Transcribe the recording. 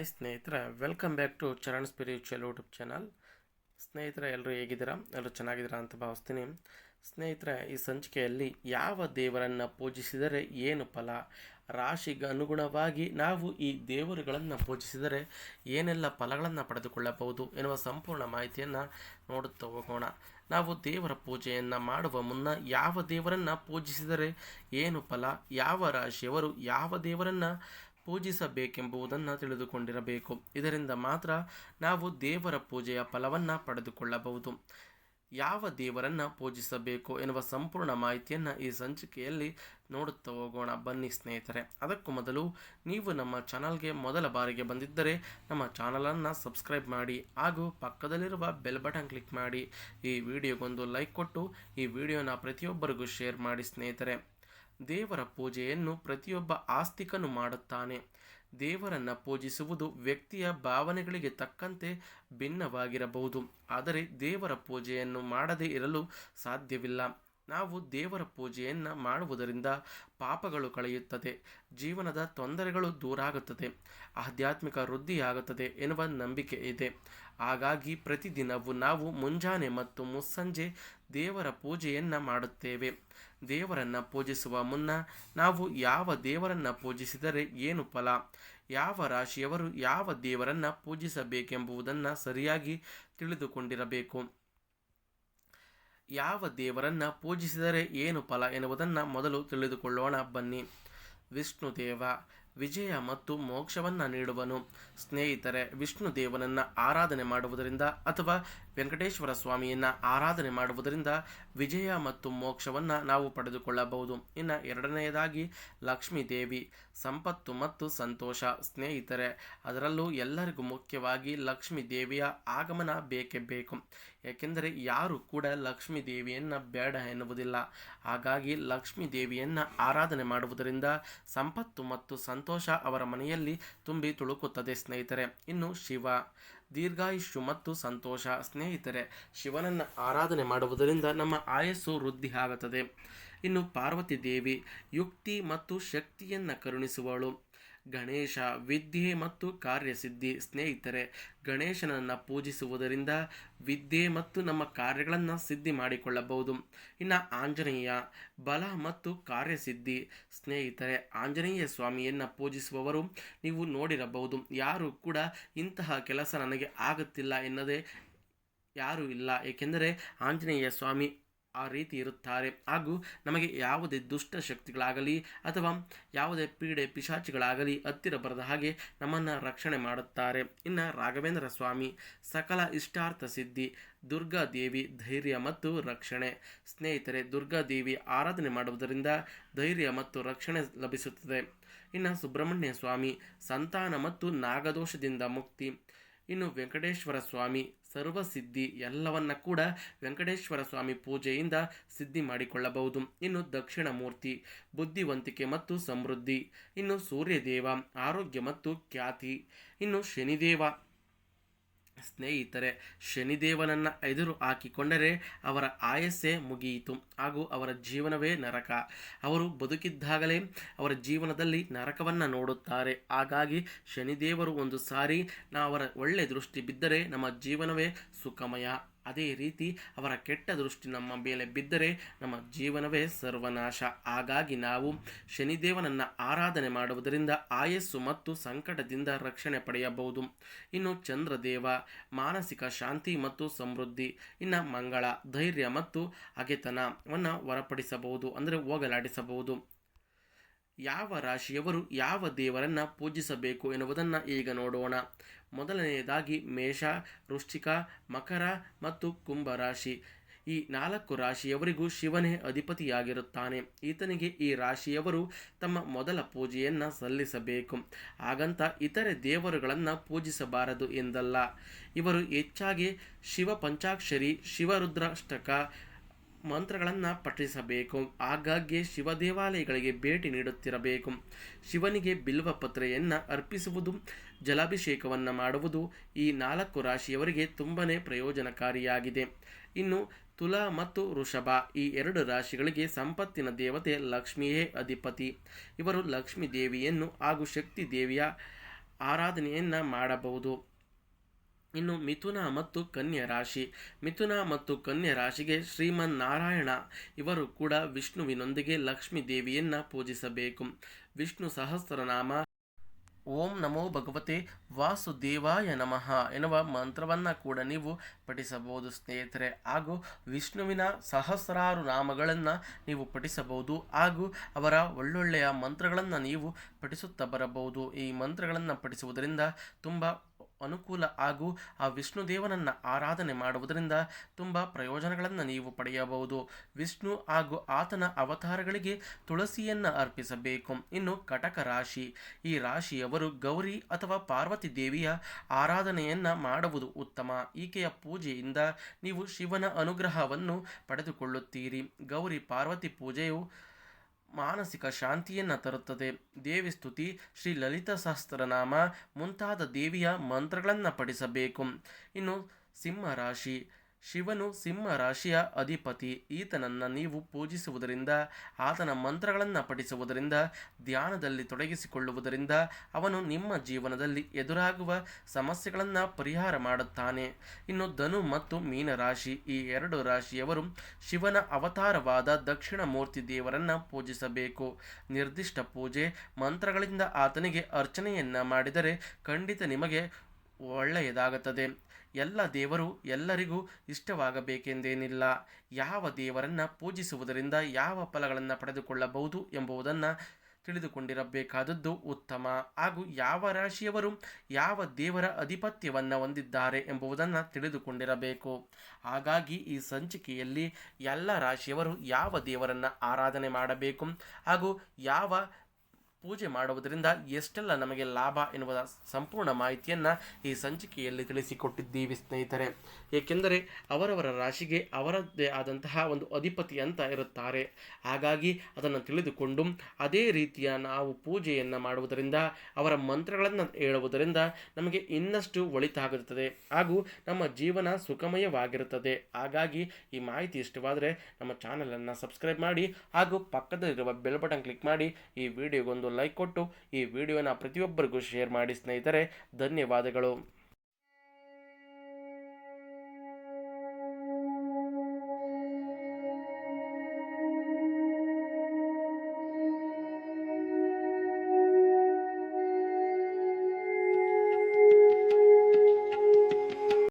Hi ಸ್ನೇಹಿತರೆ welcome back to Charan spiritual YouTube channel ಸ್ನೇಹಿತರೆ ಎಲ್ಲರೂ ಹೇಗಿದ್ದೀರಾ? ಎಲ್ಲರೂ ಚೆನ್ನಾಗಿದ್ದೀರಾ ಅಂತ ಭಾವಿಸ್ತೀನಿ. ಸ್ನೇಹಿತರೆ, ಈ ಸಂಚಿಕೆಯಲ್ಲಿ ಯಾವ ದೇವರನ್ನು ಪೂಜಿಸಿದರೆ ಏನು ಫಲ? ರಾಶಿಗೆ ಅನುಗುಣವಾಗಿ ನಾವು ಈ ದೇವರುಗಳನ್ನು ಪೂಜಿಸಿದರೆ ಏನೆಲ್ಲ ಫಲಗಳನ್ನು ಪಡೆದುಕೊಳ್ಳಬಹುದು ಎನ್ನುವ ಸಂಪೂರ್ಣ ಮಾಹಿತಿಯನ್ನು ನೋಡುತ್ತಾ ಹೋಗೋಣ. ನಾವು ದೇವರ ಪೂಜೆಯನ್ನು ಮಾಡುವ ಮುನ್ನ ಯಾವ ದೇವರನ್ನು ಪೂಜಿಸಿದರೆ ಏನು ಫಲ? ಯಾವ ರಾಶಿಯವರು ಯಾವ ದೇವರನ್ನು ಪೂಜಿಸಬೇಕೆಂಬುದನ್ನು ತಿಳಿದುಕೊಂಡಿರಬೇಕು. ಇದರಿಂದ ಮಾತ್ರ ನಾವು ದೇವರ ಪೂಜೆಯ ಫಲವನ್ನು ಪಡೆದುಕೊಳ್ಳಬಹುದು. ಯಾವ ದೇವರನ್ನು ಪೂಜಿಸಬೇಕು ಎನ್ನುವ ಸಂಪೂರ್ಣ ಮಾಹಿತಿಯನ್ನು ಈ ಸಂಚಿಕೆಯಲ್ಲಿ ನೋಡುತ್ತಾ ಹೋಗೋಣ. ಬನ್ನಿ ಸ್ನೇಹಿತರೆ, ಅದಕ್ಕೂ ಮೊದಲು ನೀವು ನಮ್ಮ ಚಾನಲ್ಗೆ ಮೊದಲ ಬಾರಿಗೆ ಬಂದಿದ್ದರೆ ನಮ್ಮ ಚಾನಲನ್ನು ಸಬ್ಸ್ಕ್ರೈಬ್ ಮಾಡಿ, ಹಾಗೂ ಪಕ್ಕದಲ್ಲಿರುವ ಬೆಲ್ ಬಟನ್ ಕ್ಲಿಕ್ ಮಾಡಿ. ಈ ವಿಡಿಯೋಗೊಂದು ಲೈಕ್ ಕೊಟ್ಟು ಈ ವಿಡಿಯೋನ ಪ್ರತಿಯೊಬ್ಬರಿಗೂ ಶೇರ್ ಮಾಡಿ ಸ್ನೇಹಿತರೆ. ದೇವರ ಪೂಜೆಯನ್ನು ಪ್ರತಿಯೊಬ್ಬ ಆಸ್ತಿಕನು ಮಾಡುತ್ತಾನೆ. ದೇವರನ್ನು ಪೂಜಿಸುವುದು ವ್ಯಕ್ತಿಯ ಭಾವನೆಗಳಿಗೆ ತಕ್ಕಂತೆ ಭಿನ್ನವಾಗಿರಬಹುದು. ಆದರೆ ದೇವರ ಪೂಜೆಯನ್ನು ಮಾಡದೇ ಇರಲು ಸಾಧ್ಯವಿಲ್ಲ. ನಾವು ದೇವರ ಪೂಜೆಯನ್ನು ಮಾಡುವುದರಿಂದ ಪಾಪಗಳು ಕಳೆಯುತ್ತದೆ, ಜೀವನದ ತೊಂದರೆಗಳು ದೂರಾಗುತ್ತದೆ, ಆಧ್ಯಾತ್ಮಿಕ ವೃದ್ಧಿಯಾಗುತ್ತದೆ ಎನ್ನುವ ನಂಬಿಕೆ ಇದೆ. ಹಾಗಾಗಿ ಪ್ರತಿದಿನವೂ ನಾವು ಮುಂಜಾನೆ ಮತ್ತು ಮುಸ್ಸಂಜೆ ದೇವರ ಪೂಜೆಯನ್ನು ಮಾಡುತ್ತೇವೆ. ದೇವರನ್ನು ಪೂಜಿಸುವ ಮುನ್ನ ನಾವು ಯಾವ ದೇವರನ್ನು ಪೂಜಿಸಿದರೆ ಏನು ಫಲ, ಯಾವ ರಾಶಿಯವರು ಯಾವ ದೇವರನ್ನು ಪೂಜಿಸಬೇಕೆಂಬುದನ್ನು ಸರಿಯಾಗಿ ತಿಳಿದುಕೊಂಡಿರಬೇಕು. ಯಾವ ದೇವರನ್ನು ಪೂಜಿಸಿದರೆ ಏನು ಫಲ ಎನ್ನುವುದನ್ನು ಮೊದಲು ತಿಳಿದುಕೊಳ್ಳೋಣ ಬನ್ನಿ. ವಿಷ್ಣುದೇವ ವಿಜಯ ಮತ್ತು ಮೋಕ್ಷವನ್ನು ನೀಡುವನು. ಸ್ನೇಹಿತರೆ, ವಿಷ್ಣು ದೇವನನ್ನು ಆರಾಧನೆ ಮಾಡುವುದರಿಂದ ಅಥವಾ ವೆಂಕಟೇಶ್ವರ ಸ್ವಾಮಿಯನ್ನು ಆರಾಧನೆ ಮಾಡುವುದರಿಂದ ವಿಜಯ ಮತ್ತು ಮೋಕ್ಷವನ್ನು ನಾವು ಪಡೆದುಕೊಳ್ಳಬಹುದು. ಇನ್ನು ಎರಡನೆಯದಾಗಿ ಲಕ್ಷ್ಮೀ ದೇವಿ, ಸಂಪತ್ತು ಮತ್ತು ಸಂತೋಷ. ಸ್ನೇಹಿತರೆ, ಅದರಲ್ಲೂ ಎಲ್ಲರಿಗೂ ಮುಖ್ಯವಾಗಿ ಲಕ್ಷ್ಮೀ ದೇವಿಯ ಆಗಮನ ಬೇಕೇ ಬೇಕು. ಏಕೆಂದರೆ ಯಾರು ಕೂಡ ಲಕ್ಷ್ಮೀ ದೇವಿಯನ್ನು ಬೇಡ ಎನ್ನುವುದಿಲ್ಲ. ಹಾಗಾಗಿ ಲಕ್ಷ್ಮೀ ದೇವಿಯನ್ನು ಆರಾಧನೆ ಮಾಡುವುದರಿಂದ ಸಂಪತ್ತು ಮತ್ತು ಸಂತೋಷ ಅವರ ಮನೆಯಲ್ಲಿ ತುಂಬಿ ತುಳುಕುತ್ತದೆ ಸ್ನೇಹಿತರೆ. ಇನ್ನು ಶಿವ, ದೀರ್ಘಾಯುಷ್ಯು ಮತ್ತು ಸಂತೋಷ. ಸ್ನೇಹಿತರೆ, ಶಿವನನ್ನು ಆರಾಧನೆ ಮಾಡುವುದರಿಂದ ನಮ್ಮ ಆಯಸ್ಸು ವೃದ್ಧಿ ಆಗುತ್ತದೆ. ಇನ್ನು ಪಾರ್ವತಿ ದೇವಿ, ಯುಕ್ತಿ ಮತ್ತು ಶಕ್ತಿಯನ್ನು ಕರುಣಿಸುವಳು. ಗಣೇಶ ವಿದ್ಯೆ ಮತ್ತು ಕಾರ್ಯಸಿದ್ಧಿ ಸ್ನೇಹಿತರೆ, ಗಣೇಶನನ್ನು ಪೂಜಿಸುವುದರಿಂದ ವಿದ್ಯೆ ಮತ್ತು ನಮ್ಮ ಕಾರ್ಯಗಳನ್ನು ಸಿದ್ಧಿ ಮಾಡಿಕೊಳ್ಳಬಹುದು. ಇನ್ನು ಆಂಜನೇಯ, ಬಲ ಮತ್ತು ಕಾರ್ಯಸಿದ್ಧಿ ಸ್ನೇಹಿತರೆ, ಆಂಜನೇಯ ಸ್ವಾಮಿಯನ್ನು ಪೂಜಿಸುವವರು ನೀವು ನೋಡಿರಬಹುದು. ಯಾರು ಕೂಡ ಇಂತಹ ಕೆಲಸ ನನಗೆ ಆಗುತ್ತಿಲ್ಲ ಎನ್ನದೇ ಯಾರೂ ಇಲ್ಲ. ಏಕೆಂದರೆ ಆಂಜನೇಯ ಸ್ವಾಮಿ ಆ ರೀತಿ ಇರುತ್ತಾರೆ. ಹಾಗೂ ನಮಗೆ ಯಾವುದೇ ದುಷ್ಟ ಶಕ್ತಿಗಳಾಗಲಿ ಅಥವಾ ಯಾವುದೇ ಪೀಡೆ ಪಿಶಾಚಿಗಳಾಗಲಿ ಹತ್ತಿರ ಬರದ ಹಾಗೆ ನಮ್ಮನ್ನು ರಕ್ಷಣೆ ಮಾಡುತ್ತಾರೆ. ಇನ್ನು ರಾಘವೇಂದ್ರ ಸ್ವಾಮಿ, ಸಕಲ ಇಷ್ಟಾರ್ಥ ಸಿದ್ಧಿ ದುರ್ಗಾದೇವಿ ಧೈರ್ಯ ಮತ್ತು ರಕ್ಷಣೆ. ಸ್ನೇಹಿತರೆ ದುರ್ಗಾದೇವಿ ಆರಾಧನೆ ಮಾಡುವುದರಿಂದ ಧೈರ್ಯ ಮತ್ತು ರಕ್ಷಣೆ ಲಭಿಸುತ್ತದೆ. ಇನ್ನು ಸುಬ್ರಹ್ಮಣ್ಯ ಸ್ವಾಮಿ, ಸಂತಾನ ಮತ್ತು ನಾಗದೋಷದಿಂದ ಮುಕ್ತಿ. ಇನ್ನು ವೆಂಕಟೇಶ್ವರ ಸ್ವಾಮಿ ಸರ್ವಸಿದ್ಧಿ ಎಲ್ಲವನ್ನ ಕೂಡ ವೆಂಕಟೇಶ್ವರ ಸ್ವಾಮಿ ಪೂಜೆಯಿಂದ ಸಿದ್ಧಿ ಮಾಡಿಕೊಳ್ಳಬಹುದು. ಇನ್ನು ದಕ್ಷಿಣ ಮೂರ್ತಿ, ಬುದ್ಧಿವಂತಿಕೆ ಮತ್ತು ಸಮೃದ್ಧಿ, ಇನ್ನು ಸೂರ್ಯದೇವ, ಆರೋಗ್ಯ ಮತ್ತು ಖ್ಯಾತಿ, ಇನ್ನು ಶನಿದೇವ ಸ್ನೇಹಿತರೆ, ಶನಿದೇವನನ್ನು ಎದುರು ಹಾಕಿಕೊಂಡರೆ ಅವರ ಆಯಸ್ಸೇ ಮುಗಿಯಿತು. ಹಾಗೂ ಅವರ ಜೀವನವೇ ನರಕ. ಅವರು ಬದುಕಿದ್ದಾಗಲೇ ಅವರ ಜೀವನದಲ್ಲಿ ನರಕವನ್ನು ನೋಡುತ್ತಾರೆ. ಹಾಗಾಗಿ ಶನಿದೇವರು ಒಂದು ಸಾರಿ ನಾ ಅವರ ಒಳ್ಳೆ ದೃಷ್ಟಿ ಬಿದ್ದರೆ ನಮ್ಮ ಜೀವನವೇ ಸುಖಮಯ. ಅದೇ ರೀತಿ ಅವರ ಕೆಟ್ಟ ದೃಷ್ಟಿ ನಮ್ಮ ಮೇಲೆ ಬಿದ್ದರೆ ನಮ್ಮ ಜೀವನವೇ ಸರ್ವನಾಶ. ಹಾಗಾಗಿ ನಾವು ಶನಿದೇವನನ್ನು ಆರಾಧನೆ ಮಾಡುವುದರಿಂದ ಆಯಸ್ಸು ಮತ್ತು ಸಂಕಟದಿಂದ ರಕ್ಷಣೆ ಪಡೆಯಬಹುದು. ಇನ್ನು ಚಂದ್ರದೇವ, ಮಾನಸಿಕ ಶಾಂತಿ ಮತ್ತು ಸಮೃದ್ಧಿ, ಇನ್ನು ಮಂಗಳ, ಧೈರ್ಯ ಮತ್ತು ಅಗೆತನವನ್ನು ಹೊರಪಡಿಸಬಹುದು, ಅಂದರೆ ಹೋಗಲಾಡಿಸಬಹುದು. ಯಾವ ರಾಶಿಯವರು ಯಾವ ದೇವರನ್ನು ಪೂಜಿಸಬೇಕು ಎನ್ನುವುದನ್ನು ಈಗ ನೋಡೋಣ. ಮೊದಲನೆಯದಾಗಿ ಮೇಷ, ವೃಶ್ಚಿಕ, ಮಕರ ಮತ್ತು ಕುಂಭ ರಾಶಿ. ಈ ನಾಲ್ಕು ರಾಶಿಯವರಿಗೂ ಶಿವನೇ ಅಧಿಪತಿಯಾಗಿರುತ್ತಾನೆ. ಈತನಿಗೆ ಈ ರಾಶಿಯವರು ತಮ್ಮ ಮೊದಲ ಪೂಜೆಯನ್ನು ಸಲ್ಲಿಸಬೇಕು. ಹಾಗಂತ ಇತರೆ ದೇವರುಗಳನ್ನು ಪೂಜಿಸಬಾರದು ಎಂದಲ್ಲ. ಇವರು ಹೆಚ್ಚಾಗಿ ಶಿವ ಪಂಚಾಕ್ಷರಿ ಶಿವರುದ್ರಾಷ್ಟಕ ಮಂತ್ರಗಳನ್ನು ಪಠಿಸಬೇಕು. ಆಗಾಗ್ಗೆ ಶಿವ ದೇವಾಲಯಗಳಿಗೆ ಭೇಟಿ ನೀಡುತ್ತಿರಬೇಕು. ಶಿವನಿಗೆ ಬಿಲ್ವ ಪತ್ರೆಯನ್ನು ಅರ್ಪಿಸುವುದು, ಜಲಾಭಿಷೇಕವನ್ನು ಮಾಡುವುದು ಈ ನಾಲ್ಕು ರಾಶಿಯವರಿಗೆ ತುಂಬನೇ ಪ್ರಯೋಜನಕಾರಿಯಾಗಿದೆ. ಇನ್ನು ತುಲಾ ಮತ್ತು ವೃಷಭ ಈ ಎರಡು ರಾಶಿಗಳಿಗೆ ಸಂಪತ್ತಿನ ದೇವತೆ ಲಕ್ಷ್ಮಿಯೇ ಅಧಿಪತಿ. ಇವರು ಲಕ್ಷ್ಮೀ ದೇವಿಯನ್ನು ಹಾಗೂ ಶಕ್ತಿ ದೇವಿಯ ಆರಾಧನೆಯನ್ನು ಮಾಡಬಹುದು. ಇನ್ನು ಮಿಥುನ ಮತ್ತು ಕನ್ಯಾ ರಾಶಿ. ಮಿಥುನ ಮತ್ತು ಕನ್ಯಾ ರಾಶಿಗೆ ಶ್ರೀಮನ್ ನಾರಾಯಣ ಇವರು ಕೂಡ ವಿಷ್ಣುವಿನೊಂದಿಗೆ ಲಕ್ಷ್ಮೀ ದೇವಿಯನ್ನ ಪೂಜಿಸಬೇಕು. ವಿಷ್ಣು ಸಹಸ್ರನಾಮ. ಓಂ ನಮೋ ಭಗವತೆ ವಾಸುದೇವಾಯ ನಮಃ ಎನ್ನುವ ಮಂತ್ರವನ್ನು ಕೂಡ ನೀವು ಪಠಿಸಬಹುದು ಸ್ನೇಹಿತರೆ. ಹಾಗೂ ವಿಷ್ಣುವಿನ ಸಹಸ್ರಾರು ನಾಮಗಳನ್ನು ನೀವು ಪಠಿಸಬಹುದು ಹಾಗೂ ಅವರ ಒಳ್ಳೊಳ್ಳೆಯ ಮಂತ್ರಗಳನ್ನು ನೀವು ಪಠಿಸುತ್ತಾ ಬರಬಹುದು. ಈ ಮಂತ್ರಗಳನ್ನು ಪಠಿಸುವುದರಿಂದ ತುಂಬ ಅನುಕೂಲ ಹಾಗೂ ಆ ವಿಷ್ಣು ದೇವನನ್ನು ಆರಾಧನೆ ಮಾಡುವುದರಿಂದ ತುಂಬ ಪ್ರಯೋಜನಗಳನ್ನು ನೀವು ಪಡೆಯಬಹುದು. ವಿಷ್ಣು ಹಾಗೂ ಆತನ ಅವತಾರಗಳಿಗೆ ತುಳಸಿಯನ್ನು ಅರ್ಪಿಸಬೇಕು. ಇನ್ನು ಕಟಕ ರಾಶಿ. ಈ ರಾಶಿಯವರು ಗೌರಿ ಅಥವಾ ಪಾರ್ವತಿ ದೇವಿಯ ಆರಾಧನೆಯನ್ನು ಮಾಡುವುದು ಉತ್ತಮ. ಈಕೆಯ ಪೂಜೆಯಿಂದ ನೀವು ಶಿವನ ಅನುಗ್ರಹವನ್ನು ಪಡೆದುಕೊಳ್ಳುತ್ತೀರಿ. ಗೌರಿ ಪಾರ್ವತಿ ಪೂಜೆಯು ಮಾನಸಿಕ ಶಾಂತಿಯನ್ನು ತರುತ್ತದೆ. ದೇವಿ ಸ್ತುತಿ, ಶ್ರೀ ಲಲಿತ ಸಹಸ್ರನಾಮ ಮುಂತಾದ ದೇವಿಯ ಮಂತ್ರಗಳನ್ನು ಪಡಿಸಬೇಕು ಇನ್ನು ಸಿಂಹ ರಾಶಿ. ಶಿವನು ಸಿಂಹ ರಾಶಿಯ ಅಧಿಪತಿ. ಈತನನ್ನು ನೀವು ಪೂಜಿಸುವುದರಿಂದ, ಆತನ ಮಂತ್ರಗಳನ್ನು ಪಠಿಸುವುದರಿಂದ, ಧ್ಯಾನದಲ್ಲಿ ತೊಡಗಿಸಿಕೊಳ್ಳುವುದರಿಂದ ಅವನು ನಿಮ್ಮ ಜೀವನದಲ್ಲಿ ಎದುರಾಗುವ ಸಮಸ್ಯೆಗಳನ್ನು ಪರಿಹಾರ ಮಾಡುತ್ತಾನೆ. ಇನ್ನು ಧನು ಮತ್ತು ಮೀನರಾಶಿ ಈ ಎರಡು ರಾಶಿಯವರು ಶಿವನ ಅವತಾರವಾದ ದಕ್ಷಿಣ ಮೂರ್ತಿ ದೇವರನ್ನು ಪೂಜಿಸಬೇಕು. ನಿರ್ದಿಷ್ಟ ಪೂಜೆ ಮಂತ್ರಗಳಿಂದ ಆತನಿಗೆ ಅರ್ಚನೆಯನ್ನು ಮಾಡಿದರೆ ಖಂಡಿತ ನಿಮಗೆ ಒಳ್ಳೆಯದಾಗುತ್ತದೆ. ಎಲ್ಲ ದೇವರು ಎಲ್ಲರಿಗೂ ಇಷ್ಟವಾಗಬೇಕೆಂದೇನಿಲ್ಲ. ಯಾವ ದೇವರನ್ನು ಪೂಜಿಸುವುದರಿಂದ ಯಾವ ಫಲಗಳನ್ನು ಪಡೆದುಕೊಳ್ಳಬಹುದು ಎಂಬುದನ್ನು ತಿಳಿದುಕೊಂಡಿರಬೇಕಾದದ್ದು ಉತ್ತಮ. ಹಾಗೂ ಯಾವ ರಾಶಿಯವರು ಯಾವ ದೇವರ ಅಧಿಪತ್ಯವನ್ನು ಹೊಂದಿದ್ದಾರೆ ಎಂಬುದನ್ನು ತಿಳಿದುಕೊಂಡಿರಬೇಕು. ಹಾಗಾಗಿ ಈ ಸಂಚಿಕೆಯಲ್ಲಿ ಎಲ್ಲ ರಾಶಿಯವರು ಯಾವ ದೇವರನ್ನು ಆರಾಧನೆ ಮಾಡಬೇಕು ಹಾಗೂ ಯಾವ ಪೂಜೆ ಮಾಡುವುದರಿಂದ ಎಷ್ಟೆಲ್ಲ ನಮಗೆ ಲಾಭ ಎನ್ನುವ ಸಂಪೂರ್ಣ ಮಾಹಿತಿಯನ್ನು ಈ ಸಂಚಿಕೆಯಲ್ಲಿ ತಿಳಿಸಿಕೊಟ್ಟಿದ್ದೀವಿ ಸ್ನೇಹಿತರೆ. ಏಕೆಂದರೆ ಅವರವರ ರಾಶಿಗೆ ಅವರದ್ದೇ ಆದಂತಹ ಒಂದು ಅಧಿಪತಿ ಅಂತ ಇರುತ್ತಾರೆ. ಹಾಗಾಗಿ ಅದನ್ನು ತಿಳಿದುಕೊಂಡು ಅದೇ ರೀತಿಯ ನಾವು ಪೂಜೆಯನ್ನು ಮಾಡುವುದರಿಂದ, ಅವರ ಮಂತ್ರಗಳನ್ನು ಹೇಳುವುದರಿಂದ ನಮಗೆ ಇನ್ನಷ್ಟು ಒಳಿತಾಗುತ್ತದೆ. ಹಾಗೂ ನಮ್ಮ ಜೀವನ ಸುಖಮಯವಾಗಿರುತ್ತದೆ. ಹಾಗಾಗಿ ಈ ಮಾಹಿತಿ ಇಷ್ಟವಾದರೆ ನಮ್ಮ ಚಾನಲನ್ನು ಸಬ್ಸ್ಕ್ರೈಬ್ ಮಾಡಿ ಹಾಗೂ ಪಕ್ಕದಲ್ಲಿರುವ ಬೆಲ್ ಬಟನ್ ಕ್ಲಿಕ್ ಮಾಡಿ ಈ ವಿಡಿಯೋಗೊಂದು ಲೈಕ್ ಕೊಟ್ಟು ಈ ವಿಡಿಯೋನ ಪ್ರತಿಯೊಬ್ಬರಿಗೂ ಶೇರ್ ಮಾಡಿ ಸ್ನೇಹಿತರೆ ಧನ್ಯವಾದಗಳು.